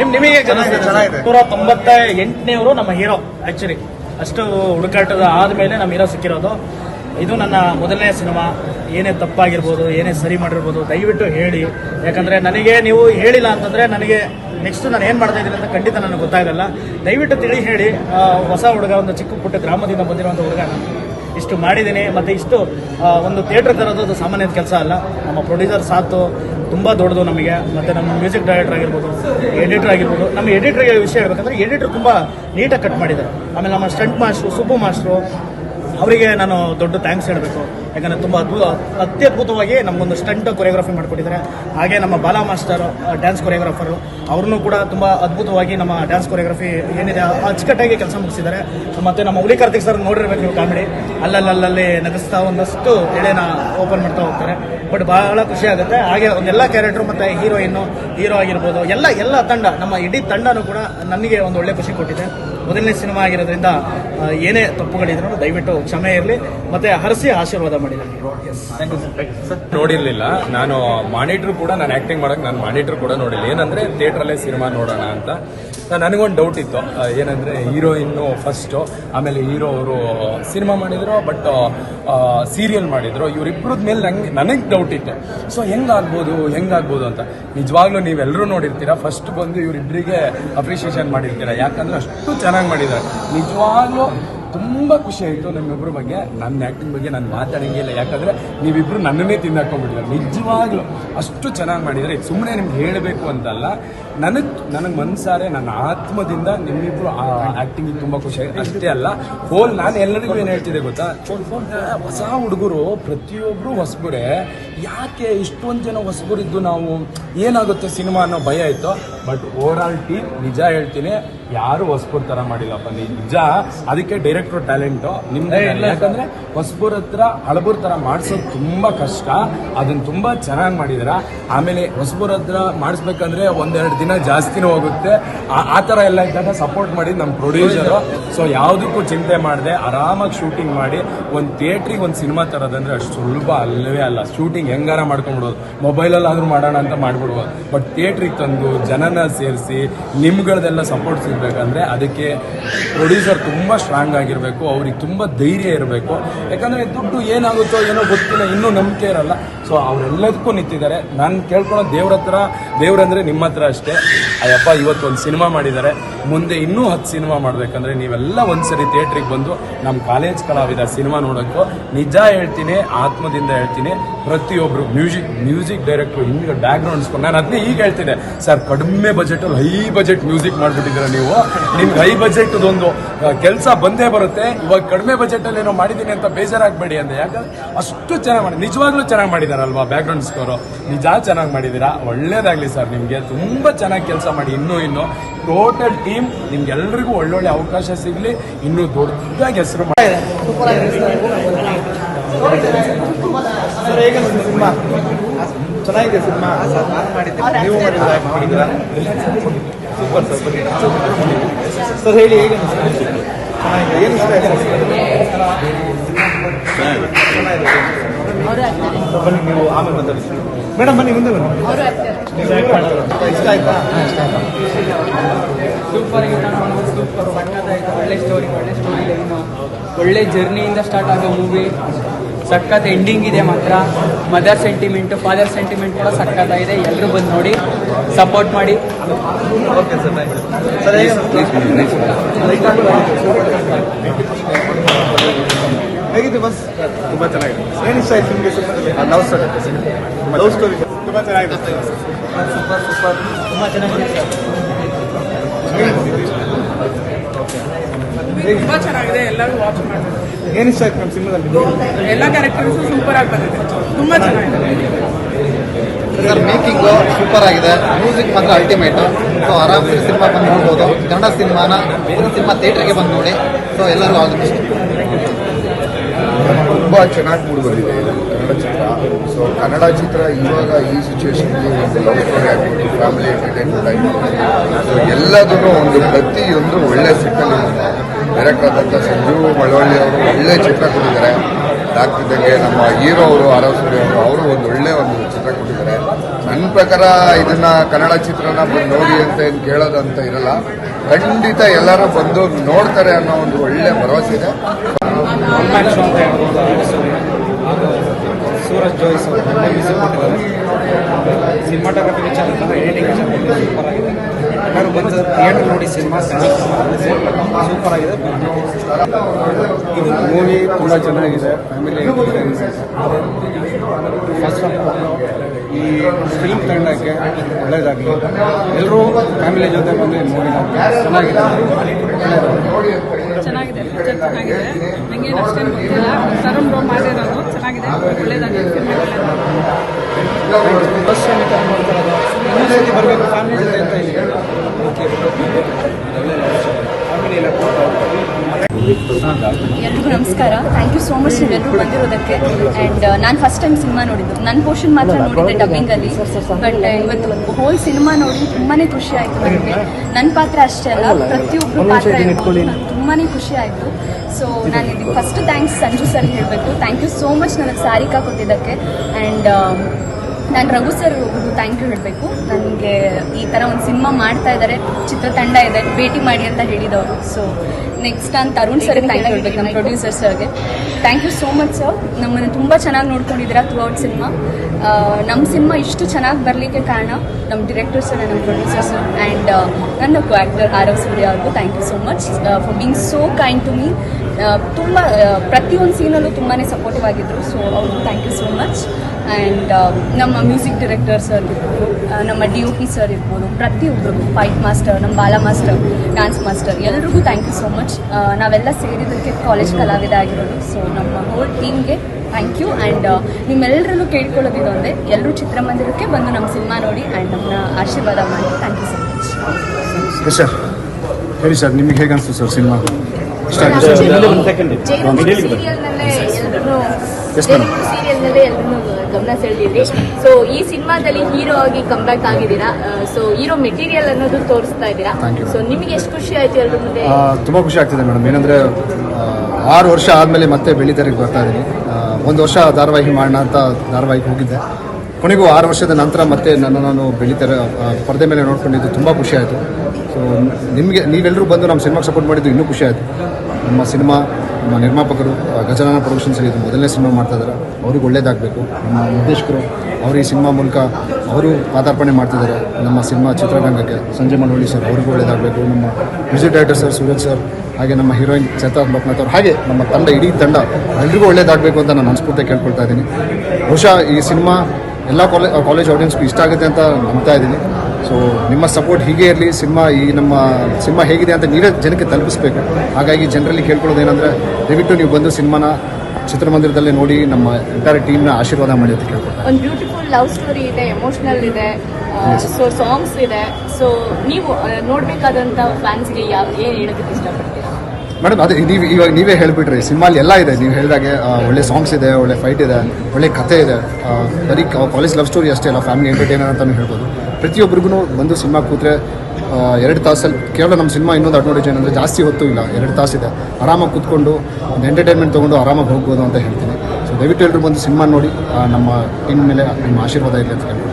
ನಿಮ್ ನಿಮಗೆ. ನೂರ ತೊಂಬತ್ತ ಎಂಟನೇವರು ನಮ್ಮ ಹೀರೋ ಆಕ್ಚುಲಿ ಅಷ್ಟು ಹುಡುಕಾಟದ ಆದ್ಮೇಲೆ ನಮ್ಮ ಹೀರೋ ಸಿಕ್ಕಿರೋದು. ಇದು ನನ್ನ ಮೊದಲನೇ ಸಿನಿಮಾ. ಏನೇ ತಪ್ಪಾಗಿರ್ಬೋದು ಏನೇ ಸರಿ ಮಾಡಿರ್ಬೋದು ದಯವಿಟ್ಟು ಹೇಳಿ. ಯಾಕಂದ್ರೆ ನನಗೆ ನೀವು ಹೇಳಿಲ್ಲ ಅಂತಂದ್ರೆ ನನಗೆ ನೆಕ್ಸ್ಟ್ ನಾನು ಏನು ಮಾಡ್ತಾ ಇದ್ದೀನಿ ಅಂತ ಖಂಡಿತ ನನಗೆ ಗೊತ್ತಾಗಲ್ಲ. ದಯವಿಟ್ಟು ತಿಳಿ ಹೇಳಿ ಹೊಸ ಹುಡುಗ ಒಂದು ಚಿಕ್ಕ ಪುಟ್ಟ ಗ್ರಾಮದಿಂದ ಬಂದಿರುವಂಥ ಹುಡುಗ ನಾನು. ಇಷ್ಟು ಮಾಡಿದ್ದೀನಿ. ಮತ್ತು ಇಷ್ಟು ಒಂದು ಥಿಯೇಟ್ರ್ ತರೋದು ಅದು ಸಾಮಾನ್ಯದ ಕೆಲಸ ಅಲ್ಲ. ನಮ್ಮ ಪ್ರೊಡ್ಯೂಸರ್ ಸಾತು ತುಂಬ ದೊಡ್ಡದು ನಮಗೆ. ಮತ್ತು ನಮ್ಮ ಮ್ಯೂಸಿಕ್ ಡೈರೆಕ್ಟರ್ ಆಗಿರ್ಬೋದು ಎಡಿಟರ್ ಆಗಿರ್ಬೋದು. ನಮ್ಮ ಎಡಿಟ್ರಿಗೆ ವಿಷಯ ಹೇಳ್ಬೇಕಂದ್ರೆ ಎಡಿಟರ್ ತುಂಬ ನೀಟಾಗಿ ಕಟ್ ಮಾಡಿದ್ದಾರೆ. ಆಮೇಲೆ ನಮ್ಮ ಸ್ಟಂಟ್ ಮಾಸ್ಟ್ರು ಸುಬ್ಬು ಮಾಸ್ಟ್ರು ಅವರಿಗೆ ನಾನು ದೊಡ್ಡ ಥ್ಯಾಂಕ್ಸ್ ಹೇಳಬೇಕು. ಯಾಕಂದರೆ ತುಂಬ ಅದ್ಭುತ ಅತ್ಯದ್ಭುತವಾಗಿ ನಮಗೊಂದು ಸ್ಟಂಟ್ ಕೊರಿಯೋಗ್ರಫಿ ಮಾಡಿಕೊಟ್ಟಿದ್ದಾರೆ. ಹಾಗೆ ನಮ್ಮ ಬಾಲಾ ಮಾಸ್ಟರ್ ಡ್ಯಾನ್ಸ್ ಕೊರಿಯೋಗ್ರಾಫರು ಅವ್ರನ್ನೂ ಕೂಡ ತುಂಬ ಅದ್ಭುತವಾಗಿ ನಮ್ಮ ಡ್ಯಾನ್ಸ್ ಕೊರಿಯೋಗ್ರಫಿ ಏನಿದೆ ಅಚ್ಚುಕಟ್ಟಾಗಿ ಕೆಲಸ ಮುಗಿಸಿದ್ದಾರೆ. ಮತ್ತು ನಮ್ಮ ಹುಲಿ ಕಾರ್ತಿಕ್ ಸರ್ ನೋಡಿರ್ಬೇಕು ನೀವು ಕಾಮಿಡಿ. ಅಲ್ಲಲ್ಲಲ್ಲಿ ನಗಿಸ್ತಾ ಒಂದಷ್ಟು ಎಳೆನ ಓಪನ್ ಮಾಡ್ತಾ ಹೋಗ್ತಾರೆ. ಬಟ್ ಬಹಳ ಖುಷಿ ಆಗುತ್ತೆ. ಹಾಗೆ ಒಂದೆಲ್ಲ ಕ್ಯಾರೆಕ್ಟ್ರು ಮತ್ತು ಹೀರೋಯಿನ್ನು ಹೀರೋ ಆಗಿರ್ಬೋದು, ಎಲ್ಲ ಎಲ್ಲ ತಂಡ, ನಮ್ಮ ಇಡೀ ತಂಡನೂ ಕೂಡ ನನಗೆ ಒಂದು ಒಳ್ಳೆ ಖುಷಿ ಕೊಟ್ಟಿದೆ. ಮೊದಲನೇ ಸಿನಿಮಾ ಆಗಿರೋದ್ರಿಂದ ಏನೇ ತಪ್ಪುಗಳಿದ್ರು ದಯವಿಟ್ಟು ಕ್ಷಮೆ ಇರಲಿ. ಮತ್ತೆ ಹರಸಿ ಆಶೀರ್ವಾದ ಮಾಡಿದ್ದಾರೆ ನೋಡಿರ್ಲಿಲ್ಲ. ನಾನು ಮಾನಿಟ್ರು ಕೂಡ, ನಾನು ಆಕ್ಟಿಂಗ್ ಮಾಡಕ್ ನಾನು ಮಾನಿಟ್ರು ಕೂಡ ನೋಡಿಲ್ಲ. ಏನಂದ್ರೆ ಥಿಯೇಟರ್ ಅಲ್ಲೇ ಸಿನಿಮಾ ನೋಡೋಣ ಅಂತ. ನಾನ್- ನನಗೊಂದು ಡೌಟ್ ಇತ್ತು. ಏನಂದ್ರೆ, ಹೀರೋಯಿನ್ನು ಫಸ್ಟ್ ಆಮೇಲೆ ಹೀರೋ ಅವರು ಸಿನಿಮಾ ಮಾಡಿದ್ರು ಬಟ್ ಸೀರಿಯಲ್ ಮಾಡಿದ್ರು. ಇವರಿಬ್ಬರದ ಮೇಲೆ ನಂಗೆ, ನನಗೆ ಡೌಟ್ ಇತ್ತು. ಸೊ ಹೆಂಗಾಗ್ಬೋದು ಹೆಂಗಾಗ್ಬೋದು ಅಂತ. ನಿಜವಾಗ್ಲೂ ನೀವೆಲ್ಲರೂ ನೋಡಿರ್ತೀರಾ? ಫಸ್ಟ್ ಬಂದು ಇವರಿಬ್ಬರಿಗೆ ಅಪ್ರಿಷಿಯೇಷನ್ ಮಾಡಿರ್ತೀರಾ? ಯಾಕಂದ್ರೆ ಅಷ್ಟು ಚೆನ್ನಾಗಿ ಮಾಡಿದ್ದಾರೆ. ನಿಜವಾಗ್ಲೂ ತುಂಬ ಖುಷಿ ಆಯಿತು ನಿಮ್ಮಿಬ್ಬರ ಬಗ್ಗೆ. ನನ್ನ ಆ್ಯಕ್ಟಿಂಗ್ ಬಗ್ಗೆ ನಾನು ಮಾತಾಡಂಗಿಲ್ಲ ಯಾಕಂದರೆ ನೀವಿಬ್ಬರು ನನ್ನನ್ನೇ ತಿಂದಾಕೊಂಡ್ಬಿಟ್ಟಿದ್ದಾರೆ ನಿಜವಾಗ್ಲೂ ಅಷ್ಟು ಚೆನ್ನಾಗಿ ಮಾಡಿದರೆ ಸುಮ್ಮನೆ ನಿಮ್ಗೆ ಹೇಳಬೇಕು ಅಂತಲ್ಲ ನನಗೆ ನನಗೆ ಮನ್ಸಾರೆ ನನ್ನ ಆತ್ಮದಿಂದ ನಿಮ್ಮಿಬ್ಬರು ಆ ಆ್ಯಕ್ಟಿಂಗಿಗೆ ತುಂಬ ಖುಷಿ ಆಗಿದೆ ಅಷ್ಟೇ ಅಲ್ಲ ಹೋಲ್ ನಾನು ಎಲ್ಲರಿಗೂ ಏನು ಹೇಳ್ತಿದ್ದೆ ಗೊತ್ತಾ? ಹೊಸ ಹುಡುಗರು ಪ್ರತಿಯೊಬ್ಬರು ಹೊಸಬರೇ. ಯಾಕೆ ಇಷ್ಟೊಂದು ಜನ ಹೊಸಬರಿದ್ದು ನಾವು ಏನಾಗುತ್ತೆ ಸಿನಿಮಾ ಅನ್ನೋ ಭಯ ಇತ್ತು ಬಟ್ ಓವರ್ ಆಲ್ ಟೀಮ್ ನಿಜ ಹೇಳ್ತೀನಿ ಯಾರು ಹೊಸಬರ ಥರ ಮಾಡಿಲ್ಲಪ್ಪ. ನಿಜ ಅದಕ್ಕೆ ಡೈರೆಕ್ಟರ್ ಟ್ಯಾಲೆಂಟು ನಿಮ್ದು ಯಾಕಂದ್ರೆ ಹೊಸಪುರ್ ಹತ್ರ ಹಳಬೂರ್ ಥರ ಮಾಡಿಸೋದು ತುಂಬ ಕಷ್ಟ ಅದನ್ನ ತುಂಬ ಚೆನ್ನಾಗಿ ಮಾಡಿದಾರ. ಆಮೇಲೆ ಹೊಸಪುರ್ ಹತ್ರ ಮಾಡಿಸ್ಬೇಕಂದ್ರೆ ಒಂದೆರಡು ದಿನ ಜಾಸ್ತಿನೂ ಹೋಗುತ್ತೆ. ಆ- ತರ ಥರ ಎಲ್ಲ ಇದ್ದಾಗ ಸಪೋರ್ಟ್ ಮಾಡಿ ನಮ್ಮ ಪ್ರೊಡ್ಯೂಸರು ಸೊ ಯಾವುದಕ್ಕೂ ಚಿಂತೆ ಮಾಡದೆ ಆರಾಮಾಗಿ ಶೂಟಿಂಗ್ ಮಾಡಿ ಒಂದು ಥಿಯೇಟ್ರಿಗೆ ಒಂದು ಸಿನಿಮಾ ತರೋದಂದ್ರೆ ಅಷ್ಟು ಸುಲಭ ಅಲ್ಲವೇ ಅಲ್ಲ. ಶೂಟಿಂಗ್ ಹೆಂಗಾರ ಮಾಡ್ಕೊಂಡ್ಬಿಡೋದು. ಮೊಬೈಲಲ್ಲಾದರೂ ಮಾಡೋಣ ಅಂತ ಮಾಡ್ಬಿಡ್ಬೋದು. ಬಟ್ ಥಿಯೇಟ್ರಿಗೆ ತಂದು ಜನನ ಸೇರಿಸಿ ನಿಮ್ಗಳದೆಲ್ಲ ಸಪೋರ್ಟ್ ಸಿಗಬೇಕಂದ್ರೆ ಅದಕ್ಕೆ ಪ್ರೊಡ್ಯೂಸರ್ ತುಂಬ ಸ್ಟ್ರಾಂಗ್ ಆಗಿರಬೇಕು, ಅವ್ರಿಗೆ ತುಂಬ ಧೈರ್ಯ ಇರಬೇಕು. ಯಾಕಂದರೆ ದುಡ್ಡು ಏನಾಗುತ್ತೋ ಏನೋ ಗೊತ್ತಿಲ್ಲ, ಇನ್ನೂ ನಂಬಿಕೆ ಇರಲ್ಲ. ಸೊ ಅವರೆಲ್ಲದಕ್ಕೂ ನಿಂತಿದ್ದಾರೆ. ನಾನು ಕೇಳ್ಕೊಳ್ಳೋ ದೇವ್ರ ಹತ್ರ ದೇವ್ರಂದರೆ ನಿಮ್ಮ ಹತ್ರ ಅಷ್ಟೇ. ಅಯ್ಯಪ್ಪ, ಇವತ್ತು ಒಂದು ಸಿನಿಮಾ ಮಾಡಿದ್ದಾರೆ. ಮುಂದೆ ಇನ್ನೂ ಹತ್ತು ಸಿನಿಮಾ ಮಾಡಬೇಕಂದ್ರೆ ನೀವೆಲ್ಲ ಒಂದ್ಸರಿ ಥಿಯೇಟ್ರಿಗೆ ಬಂದು ನಮ್ಮ ಕಾಲೇಜ್ ಕಲಾವಿದ ಸಿನಿಮಾ ನೋಡೋಕ್ಕೂ ನಿಜ ಹೇಳ್ತೀನಿ, ಆತ್ಮದಿಂದ ಹೇಳ್ತೀನಿ. ಪ್ರತಿಯೊಬ್ಬರು ಮ್ಯೂಸಿಕ್ ಮ್ಯೂಸಿಕ್ ಡೈರೆಕ್ಟ್ರು ಹಿಂಗೆ ಬ್ಯಾಕ್ಗ್ರೌಂಡ್ಸ್ಕೊಂಡು ನಾನು ಅದನ್ನೇ ಈಗ ಹೇಳ್ತಿದ್ದೆ. ಸರ್, ಕಡಿಮೆ ಬಜೆಟಲ್ಲಿ ಹೈ ಬಜೆಟ್ ಮ್ಯೂಸಿಕ್ ಮಾಡಿಬಿಟ್ಟಿದ್ದೀರ ನೀವು? ನಿಮ್ಗೆ ಹೈ ಬಜೆಟ್ ಒಂದು ಕೆಲಸ ಬಂದೇ ಬರುತ್ತೆ. ಇವಾಗ ಕಡಿಮೆ ಬಜೆಟಲ್ಲಿ ಏನೋ ಮಾಡಿದ್ದೀನಿ ಅಂತ ಬೇಜಾರಾಗಬೇಡಿ ಅಂತ. ಯಾಕಂದ್ರೆ ಅಷ್ಟು ಚೆನ್ನಾಗಿ ಮಾಡಿ, ನಿಜವಾಗ್ಲೂ ಚೆನ್ನಾಗಿ ಮಾಡಿದಾರಲ್ವಾ ಬ್ಯಾಕ್ಗ್ರೌಂಡ್ ಸ್ಕೋರು ನಿಜ ಚೆನ್ನಾಗಿ ಮಾಡಿದ್ದೀರಾ ಒಳ್ಳೇದಾಗಲಿ ಸರ್ ನಿಮಗೆ ತುಂಬ ಚೆನ್ನಾಗಿ ಕೆಲಸ ಮಾಡಿ. ಇನ್ನೂ ಇನ್ನೂ ಟೋಟಲ್ ಟೀಮ್ ನಿಮ್ಗೆಲ್ರಿಗೂ ಒಳ್ಳೊಳ್ಳೆ ಅವಕಾಶ ಸಿಗಲಿ. ಇನ್ನೂ ದೊಡ್ಡದಾಗಿ ಹೆಸರು ಮಾಡಿ. ಸರ್ ಚೆನ್ನಾಗಿದೆ ಸಿನಿಮಾ. ನೀವು ಸೂಪರ್ ಸರ್ ಸರ್ ಹೇಳಿ ಹೇಗೆ ಚೆನ್ನಾಗಿದೆ. ಏನು ಇಷ್ಟ ಇದೆ ಸರ್, ಬನ್ನಿ ನೀವು ಆಮೇಲೆ ಮಾತಾಡಿ. ಮೇಡಮ್ ಬನ್ನಿ ಮುಂದೆ ಬನ್ನಿ. ಇಷ್ಟ ಆಯ್ತಾ? Super super. ಒಳ್ಳೆ ಸ್ಟೋರಿ ಒಳ್ಳೆ ಸ್ಟೋರಿ ಲೈನು ಒಳ್ಳೆ ಜರ್ನಿಯಿಂದ ಸ್ಟಾರ್ಟ್ ಆಗೋ ಮೂವಿ ಸಖತ್ ಎಂಡಿಂಗ್ ಇದೆ ಮಾತ್ರ. ಮದರ್ ಸೆಂಟಿಮೆಂಟು ಫಾದರ್ ಸೆಂಟಿಮೆಂಟ್ ಕೂಡ ಸಖತ್ತಾಗಿದೆ ಎಲ್ಲರೂ ಬಂದು ನೋಡಿ ಸಪೋರ್ಟ್ ಮಾಡಿ. ಓಕೆ. ಹೇಗಿದೆ ಬಸ್ ತುಂಬ ಚೆನ್ನಾಗಿದೆ. ಏನು ಇಷ್ಟ ಆಯ್ತು ನಿಮಗೆ ಸಿನಿಮಾದಲ್ಲಿ ಲವ್ ಸ್ಟೋರಿ ಲವ್ ಸ್ಟೋರಿ ತುಂಬ ಚೆನ್ನಾಗಿದೆ. Super super. ತುಂಬ ಚೆನ್ನಾಗಿದೆ ತುಂಬಾ ಚೆನ್ನಾಗಿದೆ ಎಲ್ಲರೂ ವಾಚ್ ಮಾಡ್ತಾರೆ. ಏನು ಇಷ್ಟ ಆಯ್ತು ನಮ್ಮ ಸಿನಿಮಾದಲ್ಲಿ? ಎಲ್ಲ ಕ್ಯಾರೆಕ್ಟರ್ಸ್ ಸೂಪರ್ ಆಗಿ ಬಂದಿದೆ. ತುಂಬಾ ಚೆನ್ನಾಗಿದೆ. ಸರ್ ಮೇಕಿಂಗು ಸೂಪರ್ ಆಗಿದೆ. ಮ್ಯೂಸಿಕ್ ಮಾತ್ರ ಅಲ್ಟಿಮೇಟ್ ಸೊ ಆರಾಮ್ ಸಿನಿಮಾ ಬಂದು ನೋಡ್ಬೋದು. ಕನ್ನಡ ಸಿನಿಮಾನ ಸಿನಿಮಾ ಥಿಯೇಟರ್ಗೆ ಬಂದು ನೋಡಿ. ಸೊ ಎಲ್ಲರೂ ಆಲ್ ದಿ ಬೆಸ್ಟ್ ತುಂಬ ಚೆನ್ನಾಗಿ ಮೂಡಿ ಬಂದಿದೆ ಕನ್ನಡ ಚಿತ್ರ. ಸೊ ಕನ್ನಡ ಚಿತ್ರ ಇವಾಗ ಈ ಸಿಚುವೇಶನ್ಗೆ ಒಂದು love story family entertainment so ಎಲ್ಲದನ್ನು ಒಂದು ಪ್ರತಿಯೊಂದು ಒಳ್ಳೆ ಸಿಟ್ಟಲ್ಲಿ ಡೈರೆಕ್ಟರ್ ಆದಂಥ ಸಂಜು ಮಳವಳ್ಳಿ ಅವರು ಒಳ್ಳೆ ಚಿತ್ರ ಕೊಟ್ಟಿದ್ದಾರೆ. ಆಗ್ತಿದ್ದಂಗೆ ನಮ್ಮ ಹೀರೋ ಅವರು ಆರವ್ ಅವರು ಅವರು ಒಂದು ಒಳ್ಳೆ ಒಂದು ಚಿತ್ರ ಕೊಟ್ಟಿದ್ದಾರೆ. ನನ್ನ ಪ್ರಕಾರ ಇದನ್ನ ಕನ್ನಡ ಚಿತ್ರನ ಬಂದು ನೋಡಿ ಅಂತ ಏನು ಕೇಳೋದಂತ ಇರಲ್ಲ. ಖಂಡಿತ ಎಲ್ಲರೂ ಬಂದು ನೋಡ್ತಾರೆ ಅನ್ನೋ ಒಂದು ಒಳ್ಳೆ ಭರವಸೆ ಇದೆ. ಮ್ಯಾಚ್ ಅಂತ ಹೇಳ್ಬೋದು ಹಾಗೂ ಸೂರಜ್ ಜೋಯಿಸ್ ಅವರು ಒಳ್ಳೆ ಮ್ಯೂಸಿಕ್ ಕೊಟ್ಟಿದ್ದಾರೆ ಸಿನಿಮಾಟೋಗ್ರಫಿ ವಿಚಾರ ಎಡಿಟಿಂಗ್ ವಿಚಾರ ಸೂಪರ್ ಆಗಿದೆ. ಎಲ್ಲರೂ ಬಂದು ಥಿಯೇಟರ್ ನೋಡಿ ಸಿನಿಮಾ ಸೂಪರ್ ಆಗಿದೆ ಇದು. ಮೂವಿ ತುಂಬ ಚೆನ್ನಾಗಿದೆ ಫ್ಯಾಮಿಲಿ ಫಸ್ಟ್ ಈ ಫಿಲ್ಮ್ ತಂಡಕ್ಕೆ ಒಳ್ಳೇದಾಗಲಿ. ಎಲ್ಲರೂ ಫ್ಯಾಮಿಲಿ ಜೊತೆ ಬಂದು ಮೂವಿ ನೋಡಿ ಚೆನ್ನಾಗಿದೆ. ಚೆನ್ನಾಗಿದೆ ಪಿಕ್ಚರ್ ಚೆನ್ನಾಗಿದೆ. ಅಷ್ಟೇನು ಗೊತ್ತಿಲ್ಲ. ಮಾಡಿರೋದು ಚೆನ್ನಾಗಿದೆ. ಫಸ್ಟ್ ಇನ್ನೊಂದು ಬರಬೇಕು ಫ್ಯಾಮಿಲಿ ಜೊತೆ ಅಂತ ಇಲ್ಲಿ ಫ್ಯಾಮಿಲಿ ಎಲ್ರಿಗೂ ನಮಸ್ಕಾರ. ಥ್ಯಾಂಕ್ ಯು ಸೋ ಮಚ್ ನೀವೆಲ್ಲರೂ ಬಂದಿರೋದಕ್ಕೆ. ಆ್ಯಂಡ್ ನಾನು ಫಸ್ಟ್ ಟೈಮ್ ಸಿನಿಮಾ ನೋಡಿದ್ದು. ನನ್ನ ಪೋರ್ಷನ್ ಮಾತ್ರ ನೋಡಿದ್ದೆ ಡಬ್ಬಿಂಗಲ್ಲಿ ಬಟ್ ಇವತ್ತು ಹೋಲ್ ಸಿನಿಮಾ ನೋಡಿ ತುಂಬಾ ಖುಷಿ ಆಯಿತು ನನಗೆ. ನನ್ನ ಪಾತ್ರ ಅಷ್ಟೇ ಅಲ್ಲ ಪ್ರತಿಯೊಬ್ಬರು ಪಾತ್ರ ಇರ್ಬೋದು ತುಂಬಾ ಖುಷಿ ಆಯಿತು. ಸೊ ನಾನು ಇದಕ್ಕೆ ಫಸ್ಟ್ ಥ್ಯಾಂಕ್ಸ್ ಸಂಜು ಸರ್ ಹೇಳಬೇಕು. ಥ್ಯಾಂಕ್ ಯು ಸೋ ಮಚ್ ನನಗೆ ಸಾರಿಕಾ ಕೊಟ್ಟಿದ್ದಕ್ಕೆ. ಆ್ಯಂಡ್ ನಾನು ರಘು ಸರ್ ಥ್ಯಾಂಕ್ ಯು ಹೇಳಬೇಕು. ನನಗೆ ಈ ಥರ ಒಂದು ಸಿನಿಮಾ ಮಾಡ್ತಾ ಇದ್ದಾರೆ ಚಿತ್ರತಂಡ ಇದೆ. ಭೇಟಿ ಮಾಡಿ ಅಂತ ಹೇಳಿದವರು. ಸೊ ನೆಕ್ಸ್ಟ್ ನಾನು ತರುಣ್ ಸರ್ಗೆ ಥ್ಯಾಂಕ್ ಯು ಹೇಳ್ಬೇಕು, ನಮ್ಮ ಪ್ರೊಡ್ಯೂಸರ್ ಸರ್ಗೆ thank you so much sir ನಮ್ಮನ್ನು ತುಂಬ ಚೆನ್ನಾಗಿ ನೋಡ್ಕೊಂಡಿದ್ದೀರಾ ಥ್ರೂ ಔಟ್ ಸಿನಿಮಾ ನಮ್ಮ ಸಿನಿಮಾ ಇಷ್ಟು ಚೆನ್ನಾಗಿ ಬರಲಿಕ್ಕೆ ಕಾರಣ ನಮ್ಮ ಡಿರೆಕ್ಟರ್ ಸರ್ ನಮ್ಮ ಪ್ರೊಡ್ಯೂಸರ್ ಸರ್ ಆ್ಯಂಡ್ ನನ್ನ ಕೋ ಆ್ಯಕ್ಟರ್ ಆರವ್ ಸೂರ್ಯ ಅವ್ರಿಗೂ thank you so much for being so kind to me ತುಂಬ ಪ್ರತಿಯೊಂದು ಸೀನಲ್ಲೂ ತುಂಬಾ ಸಪೋರ್ಟಿವ್ ಆಗಿದ್ದರು ಸೊ ಅವ್ರಿಗೂ thank you so much and ನಮ್ಮ ಮ್ಯೂಸಿಕ್ ಡೈರೆಕ್ಟರ್ ಸರ್ ಇರ್ಬೋದು ನಮ್ಮ ಡಿ ಒ ಪಿ ಸರ್ ಇರ್ಬೋದು ಪ್ರತಿಯೊಬ್ಬರಿಗೂ ಫೈಟ್ ಮಾಸ್ಟರ್ ನಮ್ಮ ಬಾಲ ಮಾಸ್ಟರ್ ಡ್ಯಾನ್ಸ್ ಮಾಸ್ಟರ್ ಎಲ್ರಿಗೂ ಥ್ಯಾಂಕ್ ಯು ಸೋ ಮಚ್ ನಾವೆಲ್ಲ ಸೇರಿದ್ದಕ್ಕೆ ಕಾಲೇಜ್ ಕಲಾವಿದ ಆಗಿರೋದು. ಸೊ ನಮ್ಮ ಹೋಲ್ ಟೀಮ್ಗೆ ಥ್ಯಾಂಕ್ ಯು ಆ್ಯಂಡ್ ನಿಮ್ಮೆಲ್ಲರಲ್ಲೂ ಕೇಳ್ಕೊಳ್ಳೋದಿದೆ ಒಂದೇ ಎಲ್ಲರೂ ಚಿತ್ರಮಂದಿರಕ್ಕೆ ಬಂದು ನಮ್ಮ ಸಿನಿಮಾ ನೋಡಿ ಆ್ಯಂಡ್ ನಮ್ಮನ್ನ ಆಶೀರ್ವಾದ ಮಾಡಿ. Thank you so much sir ಹೇಳಿ ಸರ್ ನಿಮಗೆ ಹೇಗೆ ಅನಿಸ್ತು ಸರ್ ಸಿನಿಮಾ ಇಷ್ಟ ಆಗಿದೆ ಸೀರಿಯಲ್ನಲ್ಲೇ ಎಲ್ಲರೂ ಎಲ್ಲರೂ ಗಮನ ಸೆಳೆದಿದ್ರಿ. ಸೊ ಈ ಸಿನಿಮಾದಲ್ಲಿ ಹೀರೋ ಆಗಿ ಕಂಬ್ಯಾಕ್ ಆಗಿದ್ದೀರಾ? ಸೊ ಹೀರೋ ಮೆಟೀರಿಯಲ್ ಅನ್ನೋದು ತೋರಿಸ್ತಾ ಇದ್ದೀರಾ? ಸೊ ನಿಮಗೆ ಎಷ್ಟು ಖುಷಿ ಆಯ್ತು ಎಲ್ಲರ ಮುಂದೆ? ತುಂಬಾ ಖುಷಿ ಆಗ್ತಿದೆ ಮೇಡಮ್ ಏನಂದ್ರೆ ಆರು ವರ್ಷ ಆದಮೇಲೆ ಮತ್ತೆ ಬೆಳಿತೆರೆಗೆ ಬರ್ತಾ ಇದ್ದೀನಿ ಒಂದು ವರ್ಷ ಧಾರಾವಾಹಿ ಮಾಡೋಣ ಅಂತ ಧಾರಾವಾಹಿಗೆ ಹೋಗಿದ್ದೆ. ಕೊನೆಗೂ ಆರು ವರ್ಷದ ನಂತರ ಮತ್ತೆ ನನ್ನ ನಾನು ಬೆಳಿತಾರೆ ಪರದೆ ಮೇಲೆ ನೋಡ್ಕೊಂಡಿದ್ದು ತುಂಬ ಖುಷಿ ಆಯಿತು. ಸೊ ನಿಮಗೆ ನೀವೆಲ್ಲರೂ ಬಂದು ನಮ್ಮ ಸಿನಿಮಾಗೆ ಸಪೋರ್ಟ್ ಮಾಡಿದ್ದು ಇನ್ನೂ ಖುಷಿ ಆಯಿತು. ನಮ್ಮ ಸಿನಿಮಾ ನಮ್ಮ ನಿರ್ಮಾಪಕರು ಗಜಾನನ ಪ್ರೊಡಕ್ಷನ್ಸ್ ಇದು ಮೊದಲನೇ ಸಿನಿಮಾ ಮಾಡ್ತಾ ಇದ್ದಾರೆ ಅವ್ರಿಗೆ ಒಳ್ಳೇದಾಗಬೇಕು. ನಮ್ಮ ನಿರ್ದೇಶಕರು, ಅವರು ಈ ಸಿನಿಮಾ ಮೂಲಕ ಅವರು ಪಾದಾರ್ಪಣೆ ಮಾಡ್ತಿದ್ದಾರೆ ನಮ್ಮ ಸಿನಿಮಾ ಚಿತ್ರರಂಗಕ್ಕೆ. ಸಂಜಯ್ ಮಳವಳ್ಳಿ ಸರ್ ಅವ್ರಿಗೂ ಒಳ್ಳೇದಾಗಬೇಕು. ನಮ್ಮ music director sir, Suraj sir, ಹಾಗೆ ನಮ್ಮ ಹೀರೋಯಿನ್ ಚೇತಾ ಲೋಕನಾಥ್ ಅವರು, ಹಾಗೆ ನಮ್ಮ ತಂಡ ಇಡೀ ತಂಡ ಎಲ್ರಿಗೂ ಒಳ್ಳೇದಾಗಬೇಕು ಅಂತ ನಾನು ಅನ್ಸ್ಪೂರ್ತಿ ಕೇಳ್ಕೊಳ್ತಾ ಇದ್ದೀನಿ. ಬಹುಶಃ ಈ ಸಿನಿಮಾ ಎಲ್ಲ ಕಾಲೇ, ಕಾಲೇಜ್ ಆಡಿಯನ್ಸ್ಗೂ ಇಷ್ಟ ಆಗುತ್ತೆ ಅಂತ ನಂಬ್ತಾ ಇದ್ದೀನಿ. ಸೊ ನಿಮ್ಮ ಸಪೋರ್ಟ್ ಹೀಗೆ ಇರಲಿ ಸಿನಿಮಾ ಈ ನಮ್ಮ ಸಿನಿಮಾ ಹೇಗಿದೆ ಅಂತ ನೀರ ಜನಕ್ಕೆ ತಲುಪಿಸ್ಬೇಕು. ಹಾಗಾಗಿ ಜನರಲ್ಲಿ ಕೇಳ್ಕೊಳ್ಳೋದು ಏನಂದರೆ ದಯವಿಟ್ಟು ನೀವು ಬಂದು ಸಿನಿಮಾನ ಚಿತ್ರಮಂದಿರದಲ್ಲೇ ನೋಡಿ ನಮ್ಮ ಎಂಟೈರ್ ಟೀಮ್ನ ಆಶೀರ್ವಾದ ಮಾಡಿ ಅಂತ ಕೇಳ್ಕೊಳ್ತೀನಿ ಒಂದು ಬ್ಯೂಟಿಫುಲ್ ಲವ್ ಸ್ಟೋರಿ ಇದೆ ಎಮೋಷನಲ್ ಇದೆ ಸೊ ಸಾಂಗ್ಸ್ ಇದೆ. ಸೊ ನೀವು ನೋಡಬೇಕಾದಂಥ ನೋಡ್ಬೇಕಾದಂಥ ಫ್ಯಾನ್ಸ್ಗೆ ಯಾವ ಏನು ಹೇಳೋದಕ್ಕೆ ಇಷ್ಟಪಡ್ತೀರಾ? ಮೇಡಮ್ ಅದೇ, ನೀವು ಇವಾಗ ನೀವೇ ಹೇಳ್ಬಿಟ್ರಿ, ಸಿನಿಮಾಲಿ ಎಲ್ಲ ಇದೆ. ನೀವು ಹೇಳಿದಾಗೆ ಒಳ್ಳೆ ಸಾಂಗ್ಸ್ ಇದೆ, ಒಳ್ಳೆ ಫೈಟ್ ಇದೆ, ಒಳ್ಳೆ ಕಥೆ ಇದೆ. ಬರೀ ಕಾಲೇಜ್ ಲವ್ ಸ್ಟೋರಿ ಅಷ್ಟೇ ಅಲ್ಲ ಫ್ಯಾಮಿಲಿ ಎಂಟರ್ಟೈನರ್ ಅಂತಲೂ ಹೇಳ್ಬೋದು. ಪ್ರತಿಯೊಬ್ಬರಿಗೂ ಬಂದು ಸಿನಿಮಾ ಕೂತ್ರೆ ಎರಡು ತಾಸಲ್ಲಿ, ಕೇವಲ ನಮ್ಮ ಸಿನಿಮಾ ಇನ್ನೊಂದು ಅಡ್ವಾಂಟೇಜ್ ಏನಂದರೆ ಜಾಸ್ತಿ ಹೊತ್ತು ಇಲ್ಲ, ಎರಡು ತಾಸಿದೆ ಆರಾಮಾಗಿ ಕೂತ್ಕೊಂಡು, ಒಂದು ಎಂಟರ್ಟೈನ್ಮೆಂಟ್ ತೊಗೊಂಡು ಆರಾಮಾಗಿ ಹೋಗ್ಬೋದು ಅಂತ ಹೇಳ್ತೀನಿ. ಸೊ ದಯವಿಟ್ಟು ಎಲ್ಲರೂ ಬಂದು ಸಿನಿಮಾ ನೋಡಿ ನಮ್ಮ ಟೀಮ್ ಮೇಲೆ, ನಿಮ್ಮ ಆಶೀರ್ವಾದ ಇರಲಿ ಅಂತ ಹೇಳ್ಕೊಳ್ತೀನಿ